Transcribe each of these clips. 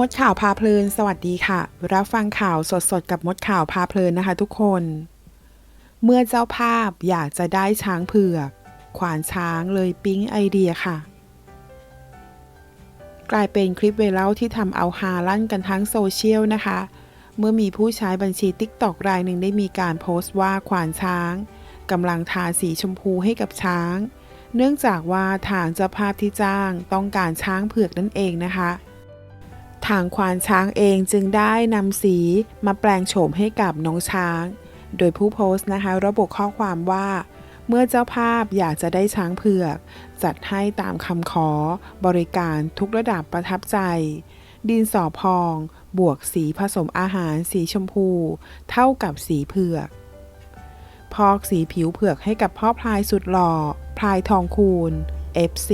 มดข่าวพาเพลิน สวัสดีค่ะ รับฟังข่าวสดๆ กับมดข่าวพาเพลินนะคะทุกคน เมื่อเจ้าภาพอยากจะได้ช้างเผือก ขวานช้างเลยปิ๊งไอเดียค่ะ กลายเป็นคลิปไวรัลที่ทำเอาฮาลั่นกันทั้งโซเชียลนะคะ เมื่อมีผู้ใช้บัญชี TikTok รายหนึ่งได้มีการโพสต์ว่าขวานช้างกำลังทาสีชมพูให้กับช้าง เนื่องจากว่าทางเจ้าภาพที่จ้างต้องการช้างเผือกนั่นเองนะคะ ทางควานช้างเองจึงได้นำสีมาแปลงโฉมให้กับน้องช้าง โดยผู้โพสต์นะคะ ระบุข้อความว่า เมื่อเจ้าภาพอยากจะได้ช้างเผือก จัดให้ตามคำขอบริการทุกระดับประทับใจ ดินสอพอง บวกสีผสมอาหารสีชมพู เท่ากับสีเผือกพอกสีผิวเผือกให้กับพ่อพลายสุดหล่อ พลายทองคูณ FC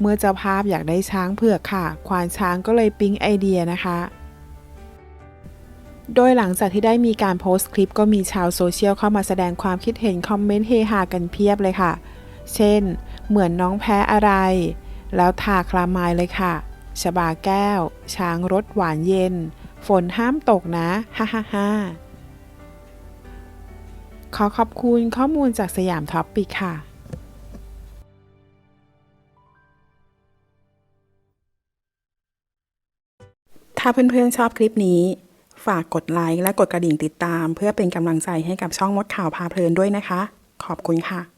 เมื่อเจ้าภาพอยากได้ช้างเผือกค่ะ ควานช้างก็เลยปิ๊งไอเดียนะคะ โดยหลังจากที่ได้มีการโพสต์คลิปก็มีชาวโซเชียลเข้ามาแสดงความคิดเห็นคอมเมนต์เฮฮากันเพียบเลยค่ะ เช่น เหมือนน้องแพ้อะไร แล้วทาคลามายเลยค่ะชบาแก้ว ช้างรสหวานเย็น ฝนห้ามตกนะ ฮ่าฮ่าฮ่าขอขอบคุณข้อมูลจากสยามท็อปปิกค่ะ ถ้าเพื่อนๆชอบคลิปนี้ ฝากกดไลค์และกดกระดิ่งติดตาม เพื่อเป็นกำลังใจให้กับช่องมดข่าวพาเพลินด้วยนะคะ ขอบคุณค่ะ